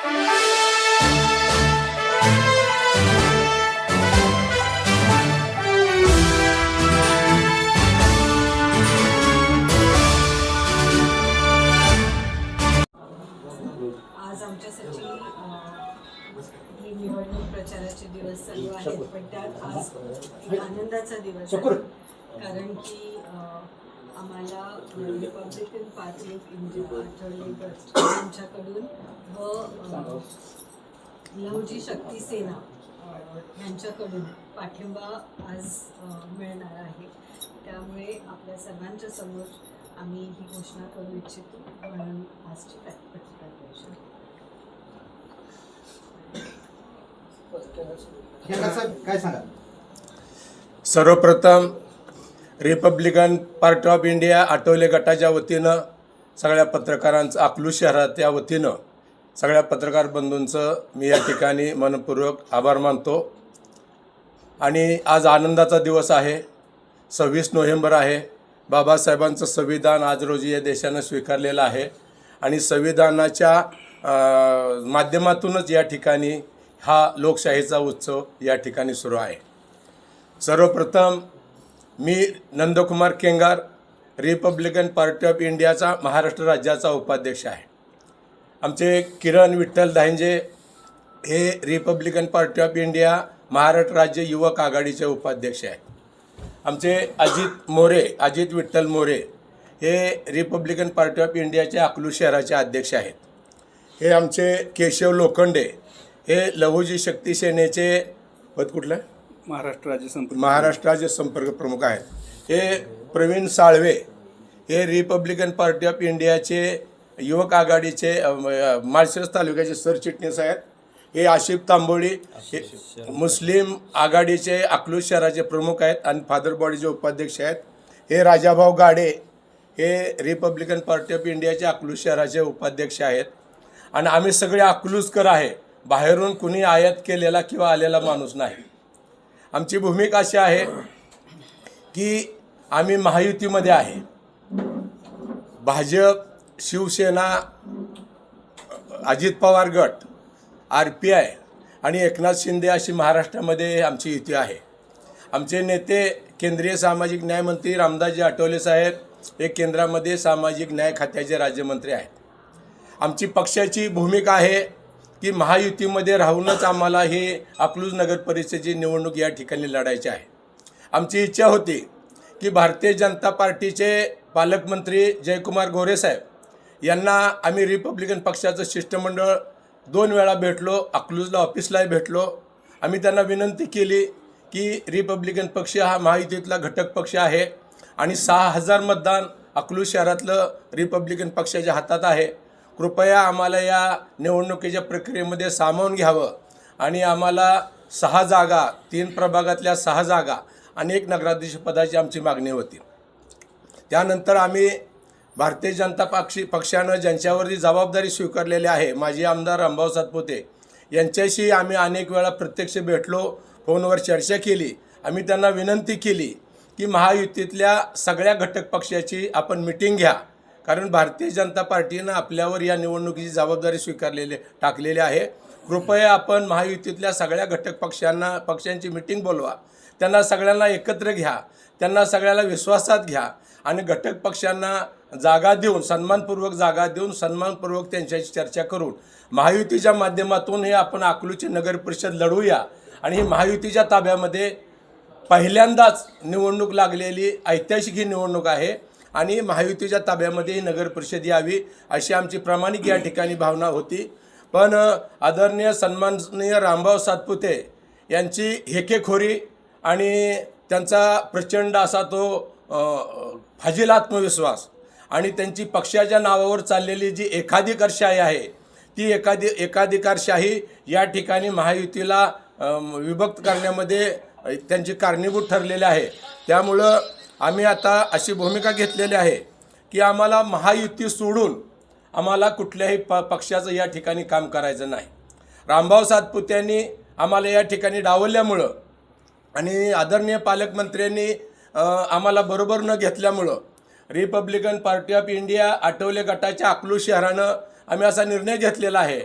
आज आमच्यासाठी ही निवडणूक प्रचाराचे दिवस चालू आहेत पण त्यात आज आनंदाचा दिवस कारण की आम्हाला Republican party of India Athawale गट यांच्याकडून व अं, लहुजी शक्ती सेना यांच्याकडून पाठिंबा आज मिळणार आहे. त्यामुळे आपल्या सर्वांच्या समोर आम्ही ही घोषणा करू इच्छितो. म्हणून आजची साहेब काय सांगा सर्वप्रथम Republican party of India Athawale गटाच्या वतीनं सगळ्या पत्रकारांचं अकलूज शहराच्या वतीनं सगळ्या पत्रकार बंधूंचं मी या ठिकाणी मनपूर्वक आभार मानतो. आणि आज आनंदाचा दिवस आहे. सव्वीस नोव्हेंबर आहे. बाबासाहेबांचं संविधान आज रोजी या देशानं स्वीकारलेलं आहे. आणि संविधानाच्या माध्यमातूनच या ठिकाणी हा लोकशाहीचा उत्सव या ठिकाणी सुरू आहे. सर्वप्रथम मी Nandkumar Kengar Republican party of इंडियाचा महाराष्ट्र राज्याचा उपाध्यक्ष आहे. आमचे किरण विठ्ठल दाहिंजे हे Republican party of India Maharashtra राज्य युवक आघाडीचे उपाध्यक्ष आहेत. आमचे अजित मोरे अजित विठ्ठल मोरे हे रिपब्लिकन पार्टी ऑफ इंडियाचे अकलू शहराचे अध्यक्ष आहेत. हे आमचे केशव लोखंडे हे लहुजी शक्ती सेनेचे पद कुठलं? महाराष्ट्र राज्य संपर्क महाराष्ट्राचे संपर्क प्रमुख आहेत. हे प्रवीण साळवे हे रिपब्लिकन पार्टी ऑफ इंडियाचे युवक आघाडीचे माळशिरस तालुक्याचे सरचिटणीस आहेत. हे आशिफ तांबोळी हे मुस्लिम आघाडीचे अकलूज शहराचे प्रमुख आहेत आणि फादर बॉडीचे उपाध्यक्ष आहेत. हे राजाभाऊ गाडे हे रिपब्लिकन पार्टी ऑफ इंडियाचे अकलूज शहराचे उपाध्यक्ष आहेत. आणि आम्ही सगळे अकलूजकर आहे. बाहेरून कुणी आयात केलेला किंवा आलेला माणूस नाही. आमची भूमिका अशी आहे की आम्ही महायुतीमध्ये आहे. भाजप शिवसेना अजित पवार गट आर पी आय आणि एकनाथ शिंदे अशी महाराष्ट्रामध्ये आमची युती आहे. आमचे नेते केंद्रीय सामाजिक न्याय मंत्री रामदासजी आठवले साहेब हे केंद्रामध्ये सामाजिक न्याय खात्याचे राज्यमंत्री आहेत. आमची पक्षाची भूमिका आहे की महायुतीमध्ये राहूनच आम्हाला हे अकलूज नगर परिषदेची निवडणूक या ठिकाणी लढायची आहे. आमची इच्छा होती की भारतीय जनता पार्टीचे पालकमंत्री जयकुमार गोरे साहेब यांना आम्ही रिपब्लिकन पक्षाचं शिष्टमंडळ दोन वेळा भेटलो अकलूजला ऑफिसलाही भेटलो. आम्ही त्यांना विनंती केली की रिपब्लिकन पक्ष हा महायुतीतला घटक पक्ष आहे आणि सहा हजार मतदान अकलूज शहरातलं रिपब्लिकन पक्षाच्या हातात आहे. कृपया आम्हाला या निवडणुकीच्या प्रक्रियेमध्ये सामावून घ्यावं. आणि आम्हाला सहा जागा तीन प्रभागातल्या सहा जागा आणि एक नगराध्यक्ष पदाची आमची मागणी होती. त्यानंतर आम्ही भारतीय जनता पक्षी पक्षानं ज्यांच्यावरती जबाबदारी स्वीकारलेली आहे माजी आमदार रामभाऊ सातपुते यांच्याशी आम्ही अनेक वेळा प्रत्यक्ष भेटलो फोनवर चर्चा केली. आम्ही त्यांना विनंती केली की महायुतीतल्या सगळ्या घटक पक्षाची आपण मिटिंग घ्या. कारण भारतीय जनता पार्टीनं आपल्यावर या निवडणुकीची जबाबदारी स्वीकारलेली टाकलेली आहे. कृपया आपण महायुतीतल्या सगळ्या घटक पक्षांना पक्षांची मिटिंग बोलवा. त्यांना सगळ्यांना एकत्र घ्या. त्यांना सगळ्याला विश्वासात घ्या. आणि घटक पक्षांना जागा देऊन सन्मानपूर्वक जागा देऊन सन्मानपूर्वक त्यांच्याशी चर्चा करून महायुतीच्या माध्यमातून हे आपण अकलूची नगर परिषद लढवूया आणि ही महायुतीच्या ताब्यामध्ये पहिल्यांदाच निवडणूक लागलेली ऐतिहासिक ही निवडणूक आहे. आणि महायुतीच्या ताब्यामध्ये नगर परिषद यावी अशी आमची प्रामाणिक या ठिकाणी भावना होती. पण आदरणीय सन्माननीय रामभाऊ सातपुते यांची हेकेखोरी आणि त्यांचा प्रचंड असा तो फाजील आत्मविश्वास आणि त्यांची पक्षाच्या नावावर चाललेली जी एकाधिकारशाही आहे ती एकाधी एकाधिकारशाही या ठिकाणी महायुतीला विभक्त करण्यामध्ये त्यांची कारणीभूत ठरलेली आहे. त्यामुळं आम्ही आता अशी भूमिका घेतलेली आहे की आम्हाला महायुती सोडून आम्हाला कुठल्याही प पक्षाचं या ठिकाणी काम करायचं नाही. रामभाऊ सातपुत्यांनी आम्हाला या ठिकाणी डावलल्यामुळं आणि आदरणीय पालकमंत्र्यांनी आम्हाला बरोबर न घेतल्यामुळं Republican party of India Athawale गटाच्या अकलू शहरानं आम्ही असा निर्णय घेतलेला आहे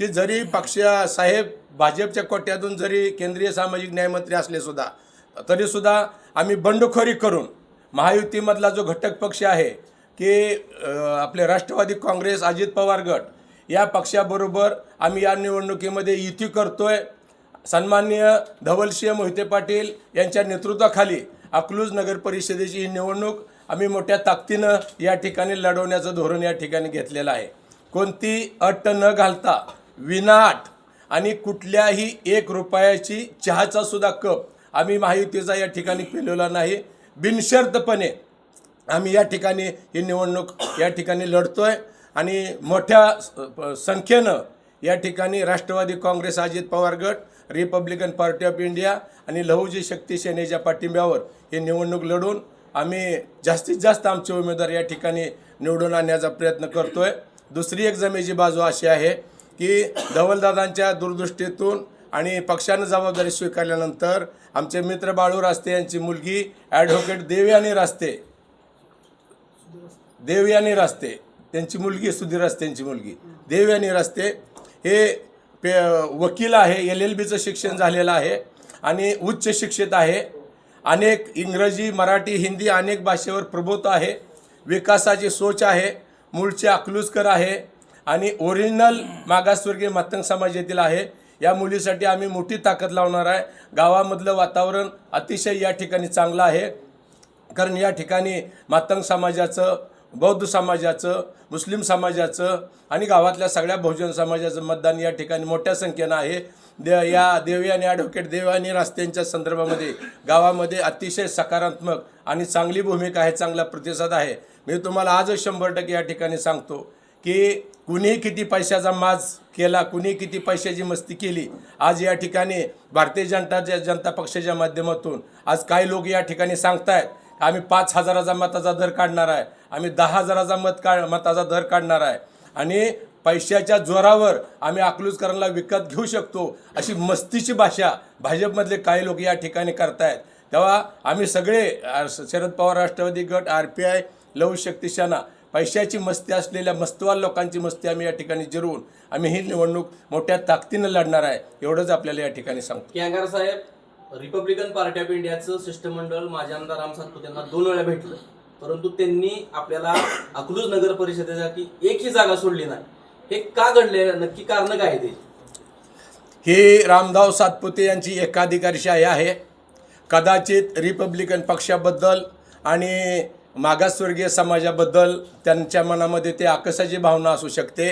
की जरी पक्ष साहेब भाजपच्या कोट्यातून जरी केंद्रीय सामाजिक न्यायमंत्री असले सुद्धा तरीसुद्धा आम्ही बंडखोरी करून महायुतीमधला जो घटक पक्ष आहे की आपले राष्ट्रवादी काँग्रेस अजित पवार गट या पक्षाबरोबर आम्ही या निवडणुकीमध्ये युती करतोय. सन्माननीय धवलसिंह मोहिते पाटील यांच्या नेतृत्वाखाली अकलूज नगर परिषदेची ही निवडणूक आम्ही मोठ्या ताकदीनं या ठिकाणी लढवण्याचं धोरण या ठिकाणी घेतलेलं आहे. कोणती अट न घालता विनाट आणि कुठल्याही एक रुपयाची चहाचा सुद्धा कप आम्ही महायुतीचा या ठिकाणी पिलेला नाही. बिनशर्तपणे आम्ही या ठिकाणी ही निवडणूक या ठिकाणी लढतो आहे आणि मोठ्या संख्येनं या ठिकाणी राष्ट्रवादी काँग्रेस अजित पवार गट रिपब्लिकन पार्टी ऑफ इंडिया आणि लहुजी शक्ती सेनेच्या पाठिंब्यावर ही निवडणूक लढून आम्ही जास्तीत जास्त आमचे उमेदवार या ठिकाणी निवडून आणण्याचा प्रयत्न करतो आहे दुसरी एक जमेची बाजू अशी आहे की धवलदादांच्या दूरदृष्टीतून आणि पक्षानं जबाबदारी स्वीकारल्यानंतर आमचे मित्र बाळू रास्ते यांची मुलगी ॲडव्होकेट देवयानी रास्ते देवयानी रास्ते त्यांची मुलगी सुधीर रस्ते यांची मुलगी. देवयानी रस्ते हे पे वकील आहे एल एल बीचं शिक्षण झालेलं आहे आणि उच्च शिक्षित आहे. अनेक इंग्रजी मराठी हिंदी अनेक भाषेवर प्रभुत्व आहे. विकासाची सोच आहे. मूळचे अकलूजकर आहे. आणि ओरिजिनल मागासवर्गीय मतंग समाजातील आहे. या मुलीसाठी आम्ही मोठी ताकद लावणार आहे. गावामधलं वातावरण अतिशय या ठिकाणी चांगलं आहे. कारण या ठिकाणी मातंग समाजाचं बौद्ध समाजाचं मुस्लिम समाजाचं आणि गावातल्या सगळ्या बहुजन समाजाचं मतदान या ठिकाणी मोठ्या संख्येनं आहे. दे या देवी आणि ॲडव्होकेट देवानी रस्त्यांच्या संदर्भामध्ये गावामध्ये अतिशय सकारात्मक आणि चांगली भूमिका आहे चांगला प्रतिसाद आहे. मी तुम्हाला आजच शंभर टक्के या ठिकाणी सांगतो. की कुणी किती पैशाचा माज केला कुणी किती पैशाची मस्ती केली आज या ठिकाणी भारतीय जनता जनता पक्षाच्या माध्यमातून आज काही लोक या ठिकाणी सांगतायत आम्ही पाच हजाराचा मताचा दर काढणार आहे आम्ही दहा हजाराचा मत का मताचा दर काढणार आहे. आणि पैशाच्या जोरावर आम्ही अकलूजकरांना विकत घेऊ शकतो अशी मस्तीची भाषा भाजपमधले काही लोक या ठिकाणी करतायत. तेव्हा आम्ही सगळे शरद पवार राष्ट्रवादी गट आर पी आय लव शक्ती सेना पैशाची मस्ती असलेल्या मस्तवाल लोकांची मस्ती आम्ही या ठिकाणी जिरवून आम्ही ही निवडणूक मोठ्या ताकदीनं लढणार आहे एवढंच आपल्याला या ठिकाणी सांगतो. कॅंगार साहेब रिपब्लिकन पार्टी ऑफ इंडियाचं शिष्टमंडळ माझे आमदार राम सातपुते यांना दोन वेळा भेटलं. परंतु त्यांनी आपल्याला अकलूज नगर परिषदेसाठी एकही जागा सोडली नाही. हे का घडले नक्की कारण काय ते? ही रामदाव सातपुते यांची एकाधिकारशाही आहे. कदाचित रिपब्लिकन पक्षाबद्दल आणि मागासवर्गीय समाजाबद्दल त्यांच्या मनामध्ये ते आकसाची भावना असू शकते.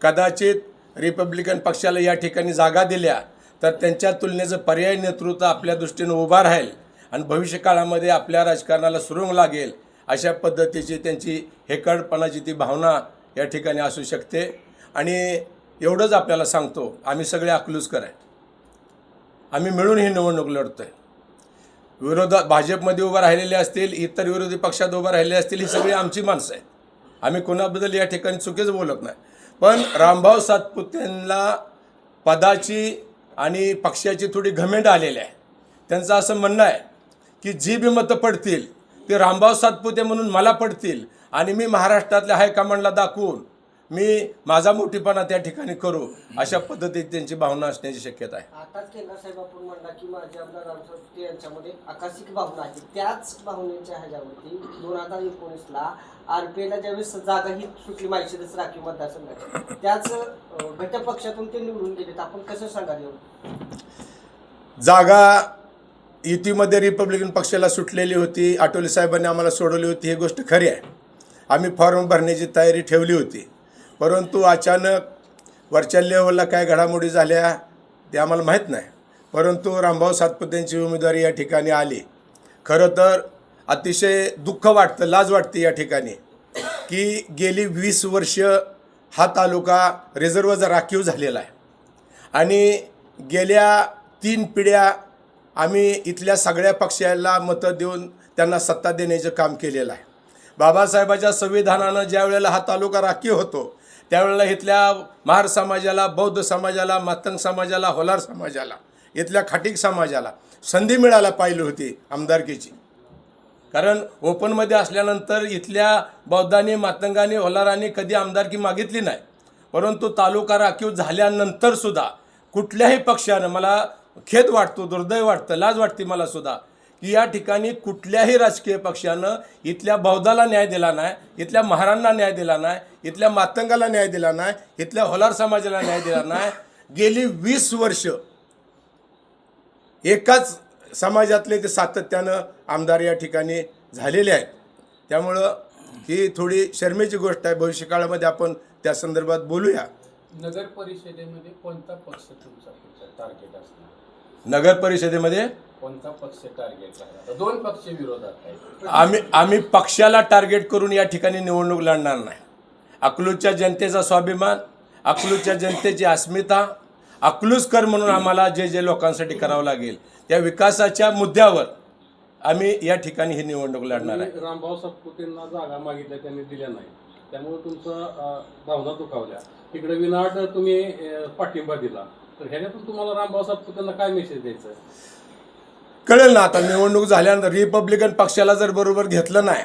कदाचित रिपब्लिकन पक्षाला या ठिकाणी जागा दिल्या तर त्यांच्या तुलनेचं पर्यायी नेतृत्व आपल्या दृष्टीनं उभा राहील आणि भविष्यकाळामध्ये आपल्या राजकारणाला सुरुंग लागेल अशा पद्धतीची त्यांची हेकडपणाची ती भावना या ठिकाणी असू शकते. आणि एवढंच आपल्याला सांगतो आम्ही सगळे अकलूजकर आहे. आम्ही मिळून ही निवडणूक आहे विरोधात भाजपमध्ये उभं राहिलेले असतील इतर विरोधी पक्षात उभं राहिलेले असतील ही सगळी आमची माणसं आहेत. आम्ही कोणाबद्दल या ठिकाणी चुकीच बोलत नाही. पण रामभाऊ सातपुतेंना पदाची आणि पक्षाची थोडी घमेंड आलेली आहे. त्यांचं असं म्हणणं आहे की जी बी मतं पडतील ते रामभाऊ सातपुते म्हणून मला पडतील आणि मी महाराष्ट्रातल्या हायकमांडला दाखवून मी माझा मोठीपणा त्या ठिकाणी करू अशा पद्धतीत त्यांची भावना असण्याची शक्यता आहे. आताच केंद्र साहेब आपण म्हणला की माझे आमदार रामसाहेब यांच्यामध्ये आकाशिक भावना आहे. त्याच भावनेच्या ह्याच्यावरती दोन हजार एकोणीसला आरपीआयला ज्यावेळेस जागा ही सुटली माहिती राखीव मतदारसंघात त्याच घटक पक्षातून ते निवडून गेलेत. आपण कसं सांगा येऊन जागा युतीमध्ये रिपब्लिकन पक्षाला सुटलेली होती. आठवले साहेबांनी आम्हाला सोडवली होती. ही गोष्ट खरी आहे. आम्ही फॉर्म भरण्याची तयारी ठेवली होती. परंतु अचानक वरच्या लेवलला काय घडामोडी झाल्या ते आम्हाला माहीत नाही. परंतु रामभाऊ सातपुतेंची उमेदवारी या ठिकाणी आली. खरं तर अतिशय दुःख वाटतं लाज वाटते या ठिकाणी की गेली वीस वर्ष हा तालुका रिझर्वचा राखीव झालेला आहे. आणि गेल्या तीन पिढ्या आम्ही इथल्या सगळ्या पक्षाला मतं देऊन त्यांना सत्ता देण्याचं काम केलेलं आहे. बाबासाहेबाच्या संविधानानं ज्या वेळेला हा तालुका राखीव होतो त्यावेळेला इथल्या महार समाजाला बौद्ध समाजाला मातंग समाजाला होलार समाजाला इथल्या खाटीक समाजाला संधी मिळायला पाहिली होती आमदारकीची. कारण ओपनमध्ये असल्यानंतर इथल्या बौद्धांनी मातंगाने होलारांनी कधी आमदारकी मागितली नाही. परंतु तालुका राखीव झाल्यानंतरसुद्धा कुठल्याही पक्षानं मला खेद वाटतो दुर्दैव वाटतं लाज वाटते मला सुद्धा की या ठिकाणी कुठल्याही राजकीय पक्षानं इथल्या बौद्धाला न्याय दिला नाही इथल्या महारांना न्याय दिला नाही इथल्या मातंगाला न्याय दिला नाही इथल्या होलार समाजाला न्याय दिला नाही. गेली वीस वर्ष एकाच समाजातले ते सातत्यानं आमदार या ठिकाणी झालेले आहेत. त्यामुळं ही थोडी शर्मेची गोष्ट आहे. भविष्यकाळामध्ये आपण त्या संदर्भात बोलूया. नगर परिषदेमध्ये कोणता पक्ष तुमचा टार्गेट असणार? नगर परिषदेमध्ये कोणता पक्ष टार्गेट आहे? आता दोन पक्ष विरोधात आहेत. आम्ही आम्ही पक्षाला टार्गेट करून या ठिकाणी निवडणूक लढणार नाही. अकलूजच्या जनतेचा स्वाभिमान अकलूजच्या जनतेची अस्मिता अकलूजकर म्हणून आम्हाला जे जे लोकांसाठी करावं लागेल त्या विकासाच्या मुद्द्यावर आम्ही या ठिकाणी ही निवडणूक लढणार आहे. तुम्ही रामभाऊ सातपुतेंना जागा मागितल्या त्यांनी दिल्या नाही. त्यामुळे तुमचं अं, भावना दुखावल्या. इकडे विनाट तुम्ही अं, पाठिंबा दिला. तर ह्याच्यातून तुम्हाला रामभाऊ सातपुतेंना काय मेसेज द्यायचं? कळेल ना आता निवडणूक झाल्यानंतर रिपब्लिकन पक्षाला जर बरोबर घेतलं नाही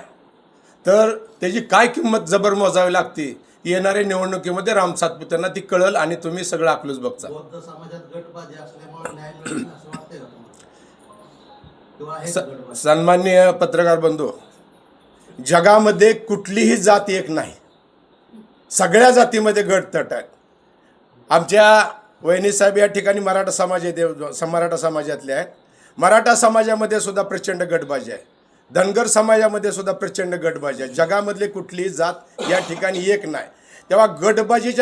तर त्याची काय किंमत जबर मोजावी लागते? येणाऱ्या निवडणुकीमध्ये राम सातपुत्यांना ती कळल आणि तुम्ही सगळं आपलंच बघता. बौद्ध समाजात गटबाजी असल्यामुळे न्याय मिळेल असं वाटतंय का तुम्हाला? किंवा आहे स- का गटबाजी? सन्माननीय पत्रकार बंधू जगामध्ये कुठलीही जात एक नाही. सगळ्या जातीमध्ये गट तट आहेत. आमच्या वहिनीसाहेब या ठिकाणी मराठा समाज आहे देव स- मराठा समाजातले आहेत. मराठा समाजामध्ये सुद्धा प्रचंड गटबाजी आहे. धनगर समाजामध्ये सुद्धा प्रचंड गटबाजी आहे. जगामधली कुठलीही जात या ठिकाणी एक नाही. तेव्हा गटबाजीच्या